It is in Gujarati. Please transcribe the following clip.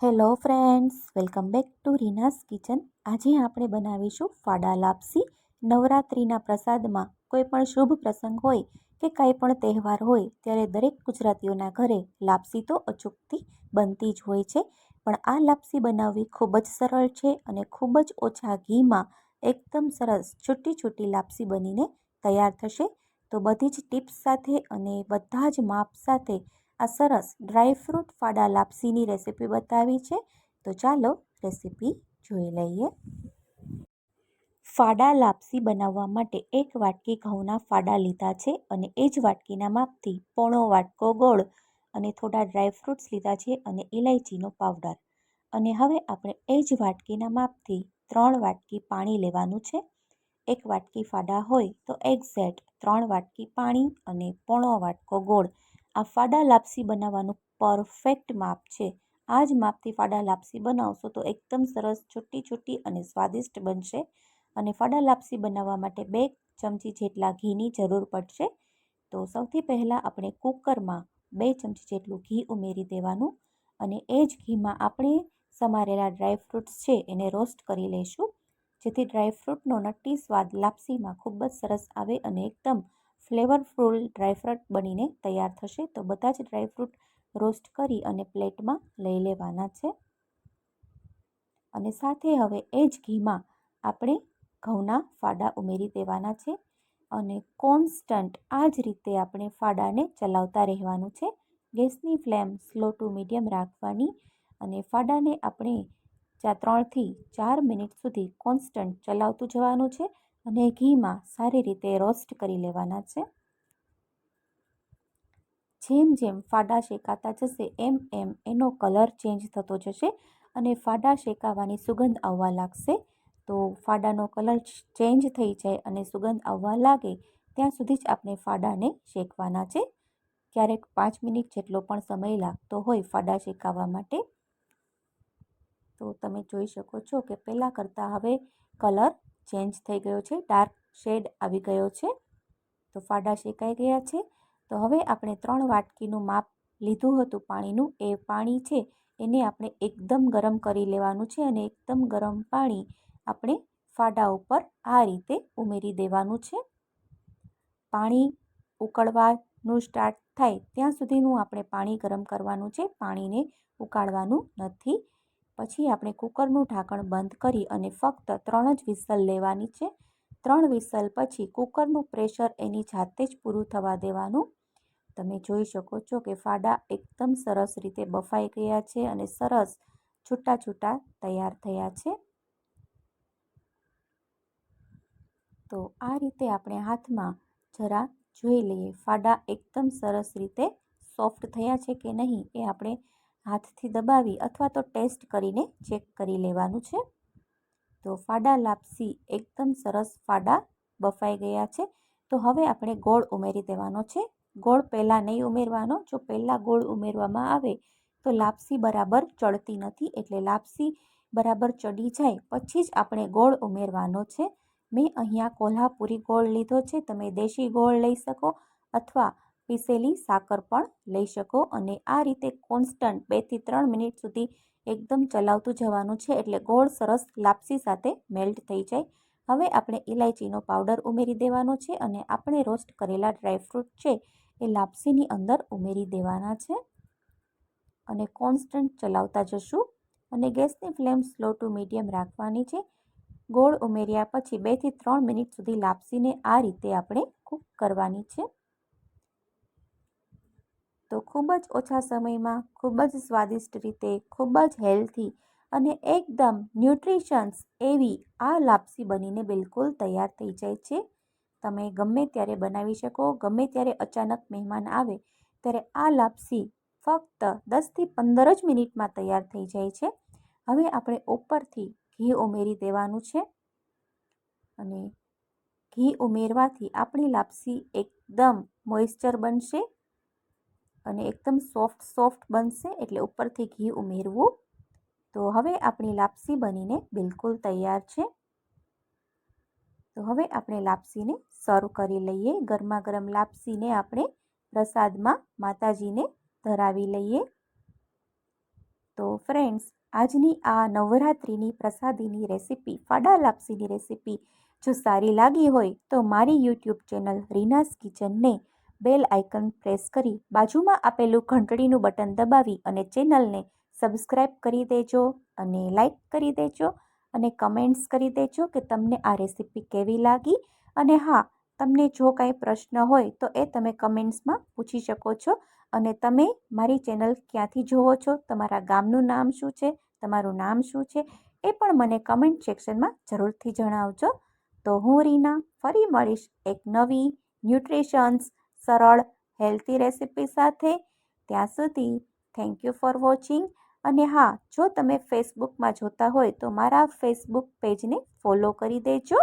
Hello friends welcome back to Reena's kitchen આજે આપણે બનાવીશું ફાડા લાપસી. નવરાત્રિના પ્રસાદમાં કોઈ પણ શુભ પ્રસંગ હોય કે કાંઈ પણ તહેવાર હોય, ત્યારે દરેક ગુજરાતીઓના ઘરે લાપસી તો અચૂકથી બનતી જ હોય છે. પણ આ લાપસી બનાવવી ખૂબ જ સરળ છે અને ખૂબ જ ઓછા ઘીમાં એકદમ સરસ છૂટી છૂટી લાપસી બનીને તૈયાર થશે. તો બધી જ ટિપ્સ સાથે અને બધા જ માપ સાથે આ સરસ ડ્રાયફ્રૂટ ફાડા લાપસીની રેસીપી બતાવી છે. તો ચાલો રેસીપી જોઈ લઈએ. ફાડા લાપસી બનાવવા માટે એક વાટકી ઘઉંના ફાડા લીધા છે અને એ જ વાટકીના માપથી પોણો વાટકો ગોળ અને થોડા ડ્રાયફ્રૂટ્સ લીધા છે અને ઇલાયચીનો પાવડર. અને હવે આપણે એ જ વાટકીના માપથી ત્રણ વાટકી પાણી લેવાનું છે. એક વાટકી ફાડા હોય તો એક્ઝેક્ટ ત્રણ વાટકી પાણી અને પોણો વાટકો ગોળ આ ફાડા લાપસી બનાવવાનું પરફેક્ટ માપ છે. આ જ માપથી ફાડા લાપસી બનાવશો તો એકદમ સરસ, છૂટી છૂટી અને સ્વાદિષ્ટ બનશે. અને ફાડા લાપસી બનાવવા માટે બે ચમચી જેટલા ઘીની જરૂર પડશે. તો સૌથી પહેલાં આપણે કુકરમાં બે ચમચી જેટલું ઘી ઉમેરી દેવાનું અને એ જ ઘીમાં આપણે સમારેલા ડ્રાયફ્રૂટ્સ છે એને રોસ્ટ કરી લઈશું. જેથી ડ્રાયફ્રૂટનો નટ્ટી સ્વાદ લાપસીમાં ખૂબ જ સરસ આવે અને એકદમ ફ્લેવરફુલ ડ્રાયફ્રૂટ બનીને તૈયાર થશે. તો બધા જ ડ્રાયફ્રૂટ રોસ્ટ કરી અને પ્લેટમાં લઈ લેવાના છે. અને સાથે હવે એ જ ઘીમાં આપણે ઘઉંના ફાડા ઉમેરી દેવાના છે અને કોન્સ્ટન્ટ આ જ રીતે આપણે ફાડાને ચલાવતા રહેવાનું છે. ગેસની ફ્લેમ સ્લો ટુ મીડિયમ રાખવાની અને ફાડાને આપણે ચાર ત્રણથી ચાર મિનિટ સુધી કોન્સ્ટન્ટ ચલાવતું જવાનું છે. અને ઘીમાં સારી રીતે રોસ્ટ કરી લેવાના છે. જેમ જેમ ફાડા શેકાતા જશે, એમ એમ એનો કલર ચેન્જ થતો જશે અને ફાડા શેકાવાની સુગંધ આવવા લાગશે. તો ફાડાનો કલર ચેન્જ થઈ જાય અને સુગંધ આવવા લાગે, ત્યાં સુધી જ આપણે ફાડાને શેકવાના છે. ક્યારેક પાંચ મિનિટ જેટલો પણ સમય લાગતો હોય ફાડા શેકાવા માટે. તો તમે જોઈ શકો છો કે પહેલાં કરતાં હવે કલર ચેન્જ થઈ ગયો છે, ડાર્ક શેડ આવી ગયો છે. તો ફાડા શેકાઈ ગયા છે. તો હવે આપણે ત્રણ વાટકીનું માપ લીધું હતું પાણીનું. એ પાણી છે એને આપણે એકદમ ગરમ કરી લેવાનું છે અને એકદમ ગરમ પાણી આપણે ફાડા ઉપર આ રીતે ઉમેરી દેવાનું છે. પાણી ઉકળવાનું સ્ટાર્ટ થાય ત્યાં સુધીનું આપણે પાણી ગરમ કરવાનું છે. પાણીને ઉકાળવાનું નથી. પછી આપણે કુકરનું ઢાંકણ બંધ કરી અને ફક્ત ત્રણ જ વિસલ લેવાની છે. ત્રણ વિસલ પછી કુકરનું પ્રેશર એની જાતે જ પૂરું થવા દેવાનું. તમે જોઈ શકો છો કે ફાડા એકદમ સરસ રીતે બફાઈ ગયા છે અને સરસ છૂટા છૂટા તૈયાર થયા છે. તો આ રીતે આપણે હાથમાં જરા જોઈ લઈએ ફાડા એકદમ સરસ રીતે સોફ્ટ થયા છે કે નહીં એ આપણે હાથથી દબાવી અથવા તો ટેસ્ટ કરીને ચેક કરી લેવાનું છે. તો ફાડા લાપસી એકદમ સરસ ફાડા બફાઈ ગયા છે. તો હવે આપણે ગોળ ઉમેરી દેવાનો છે. ગોળ પહેલાં નહીં ઉમેરવાનો. જો પહેલાં ગોળ ઉમેરવામાં આવે તો લાપસી બરાબર ચડતી નથી એટલે લાપસી બરાબર ચડી જાય. પછી જ આપણે ગોળ ઉમેરવાનો છે. મેં અહીંયા કોલ્હાપુરી ગોળ લીધો છે. તમે દેશી ગોળ લઈ શકો અથવા પીસેલી સાકર પણ લઈ શકો અને આ રીતે કોન્સ્ટન્ટ બેથી ત્રણ મિનિટ સુધી એકદમ ચલાવતું જવાનું છે એટલે ગોળ સરસ લાપસી સાથે મેલ્ટ થઈ જાય. હવે આપણે ઇલાયચીનો પાવડર ઉમેરી દેવાનો છે અને આપણે રોસ્ટ કરેલા ડ્રાયફ્રૂટ છે એ લાપસીની અંદર ઉમેરી દેવાના છે. અને કોન્સ્ટન્ટ ચલાવતા જશું અને ગેસની ફ્લેમ સ્લો ટુ મીડિયમ રાખવાની છે. ગોળ ઉમેર્યા પછી બેથી ત્રણ મિનિટ સુધી લાપસીને આ રીતે આપણે કૂક કરવાની છે. તો ખૂબ જ ઓછા સમયમાં, ખૂબ જ સ્વાદિષ્ટ રીતે, ખૂબ જ હેલ્થી અને એકદમ ન્યુટ્રિશન્સ એવી આ લાપસી બનીને બિલકુલ તૈયાર થઈ જાય છે. તમે ગમે ત્યારે બનાવી શકો, ગમે ત્યારે અચાનક મહેમાન આવે, ત્યારે આ લાપસી ફક્ત દસથી પંદર જ મિનિટમાં તૈયાર થઈ જાય છે. હવે આપણે ઉપરથી ઘી ઉમેરી દેવાનું છે અને ઘી ઉમેરવાથી આપણી લાપસી એકદમ મોઇશ્ચર બનશે. અને એકદમ સોફ્ટ સોફ્ટ બનશે એટલે ઉપરથી ઘી ઉમેરવું. તો હવે આપણી લાપસી બનીને બિલકુલ તૈયાર છે. તો હવે આપણે લાપસીને સર્વ કરી લઈએ. ગરમા ગરમ લાપસીને આપણે પ્રસાદમાં માતાજીને ધરાવી લઈએ. તો ફ્રેન્ડ્સ, આજની આ નવરાત્રિની પ્રસાદીની રેસીપી, ફાડા લાપસીની રેસીપી જો સારી લાગી હોય તો મારી યુટ્યુબ ચેનલ રીનાસ કિચનને બેલ આઇકન પ્રેસ કરી બાજુમાં આપેલું ઘંટડીનું બટન દબાવી અને ચેનલને સબસ્ક્રાઈબ કરી દેજો અને લાઈક કરી દેજો અને કમેન્ટ્સ કરી દેજો કે તમને આ રેસીપી કેવી લાગી અને હા, તમને જો કાંઈ પ્રશ્ન હોય તો એ તમે કમેન્ટ્સમાં પૂછી શકો છો અને તમે મારી ચેનલ ક્યાંથી જુઓ છો, તમારા ગામનું નામ શું છે, તમારું નામ શું છે, એ પણ મને કમેન્ટ સેક્શનમાં જરૂરથી જણાવજો. તો હું રીના, ફરી મળીશ એક નવી ન્યુટ્રિશન્સ સરળ હેલ્ધી રેસીપી સાથે. ત્યાં સુધી થેન્ક યુ ફોર વોચિંગ અને હા, જો તમે ફેસબુકમાં જોતા હોય તો મારા ફેસબુક પેજને ફોલો કરી દેજો.